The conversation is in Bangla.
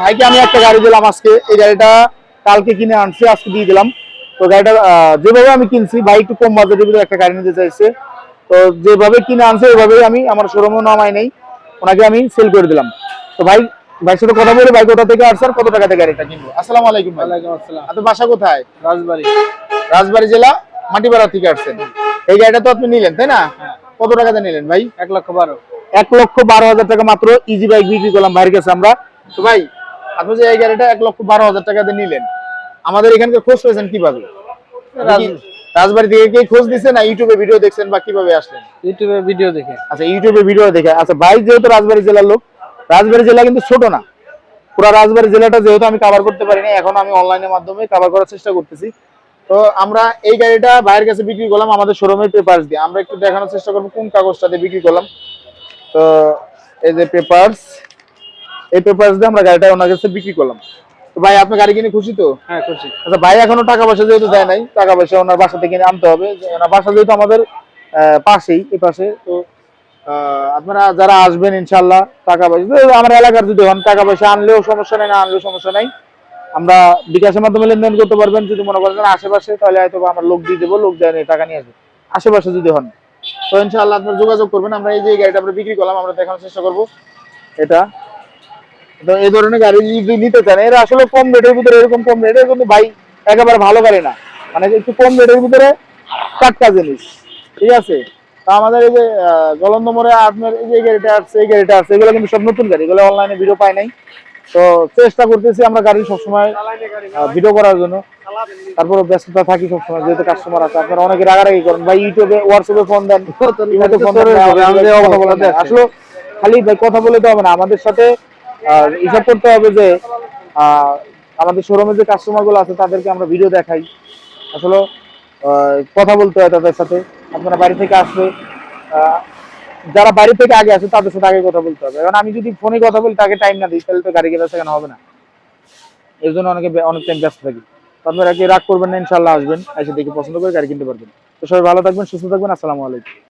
ভাইকে আমি একটা গাড়ি দিলাম এই গাড়িটা কালকে কিনে আনছি, আজকে দিয়ে দিলাম। তো গাড়িটা যেভাবে আমি কিনছি একটু কম একটা গাড়ি নিতে চাইছে। তো যেভাবে কিনে আনছে, ওইভাবেই আমি, আমার শোরুমও নামাই নেই। ওনাকে আমি সেল করে দিলাম। তো ভাই ভাই সাথে কথা বলে ভাই কোথা থেকে আসছেন কত টাকা গাড়িটা কিনবো? আসসালামু আলাইকুম ভাই। ওয়ালাইকুম আসসালাম। আপনার বাসা কোথায়? রাজবাড়ি। রাজবাড়ী জেলা মাটিপাড়া থেকে আসছেন। এই গাড়িটা তো আপনি নিলেন তাই না? কত টাকাতে নিলেন ভাই? এক লক্ষ বারো। এক লক্ষ বারো হাজার টাকা মাত্র ইজি বাইক বিক্রি করলাম ভাইয়ের কাছে আমরা। তো ভাই আপনি যে এই গাড়িটা এক লক্ষ বারো হাজার টাকাতে নিলেন আমাদের এখানকার খোঁজ পেয়েছেন কীভাবে? রাজবাড়ি থেকে কি খোঁজ দিচ্ছেন না ইউটিউবে ভিডিও দেখছেন বা কীভাবে আসলেন? ইউটিউবে ভিডিও দেখে। আচ্ছা ইউটিউবে ভিডিও দেখে। আচ্ছা ভাই যেহেতু রাজবাড়ি জেলার লোক রাজবাড়ী জেলা কিন্তু ছোট না। পুরো রাজবাড়ি জেলাটা যেহেতু আমি কভার করতে পারিনি এখন আমি অনলাইনের মাধ্যমে কভার করার চেষ্টা করতেছি। তো আমরা এই গাড়িটা ভাইয়ের কাছে বিক্রি করলাম আমাদের শোরুমের পেপারস দিয়ে। আমরা একটু দেখানোর চেষ্টা করব কোন কাগজটাতে বিক্রি করলাম। তো এই যে পেপারস এই পেপারস দিয়ে আমরা গাড়িটা ওনার কাছে বিক্রি করলাম। ভাই আপনি গাড়ি কিনে খুশি তো? হ্যাঁ খুশি। আচ্ছা ভাই এখনও টাকা পয়সা যেহেতু দেয় নাই টাকা পয়সা ওনার বাসা থেকে আনতে হবে। ওনার বাসা যেহেতু আমাদের আহ, পাশেই এই পাশে তো আপনারা যারা আসবেন ইনশাল্লাহ টাকা পয়সা আমার এলাকার যদি হন, টাকা পয়সা আনলেও সমস্যা নেই, না আনলেও সমস্যা নাই। আমরা বিকাশের মাধ্যমে লেনদেন করতে পারবেন, যদি মনে করেন আশেপাশে, তাহলে হয়তো আমরা লোক দিয়ে দেবো, লোক দেয় টাকা নিয়ে আসবে। আশেপাশে যদি হন। তো ইনশাআল্লাহ আপনারা যোগাযোগ করবেন, আমরা এই যে গাড়িটা আমরা বিক্রি করলাম, আমরা দেখানোর চেষ্টা করব। এটা। তো এই ধরনের গাড়ি যদি নিতে চান, এরা আসলে কম রেটের ভিতরে, এরকম কম রেটে কিন্তু ভাই একেবারে ভালো গাড়ি না। মানে একটু কম রেটের ভিতরে টাটকা জিনিস। ঠিক আছে? আমাদের এই যে গলন্দ মোড়ে আপনার এই যে গাড়িটা আসছে এই গাড়িটা আসছে এগুলো কিন্তু সব নতুন গাড়ি এগুলো অনলাইনে ভিডিও পাই নাই। তো চেষ্টা করতেছি আমরা গাড়ি সবসময় ভিডিও করার জন্য। তারপরে ব্যস্ততা থাকি সবসময় যেহেতু কাস্টমার আছে আপনারা অনেকে রাগারাগি করেন ভাই ইউটিউবে হোয়াটসঅ্যাপে ফোন দেন আসলে খালি ভাই কথা বলে তো হবে না আমাদের সাথে হিসাব করতে হবে যে আমাদের শোরুমে যে কাস্টমারগুলো আছে তাদেরকে আমরা ভিডিও দেখাই। আসলে কথা বলতে হয় তাদের সাথে। আপনারা বাড়ি থেকে আসবে যারা বাড়ি থেকে আগে আসে, তাদের সাথে আগে কথা বলতে হবে। কারণ আমি যদি ফোনে কথা বলি, তাকে টাইম না দিই, তাহলে তো গাড়ি গেলে সেখানে হবে না। এর জন্য অনেকে অনেক টাইম ব্যস্ত থাকি। আপনারা কি রাগ করবেন না ইনশাল্লাহ আসবেন। এসে দেখে পছন্দ করে গাড়ি কিনতে পারবেন। তো সবাই ভালো থাকবেন, সুস্থ থাকবেন। আসসালামু আলাইকুম।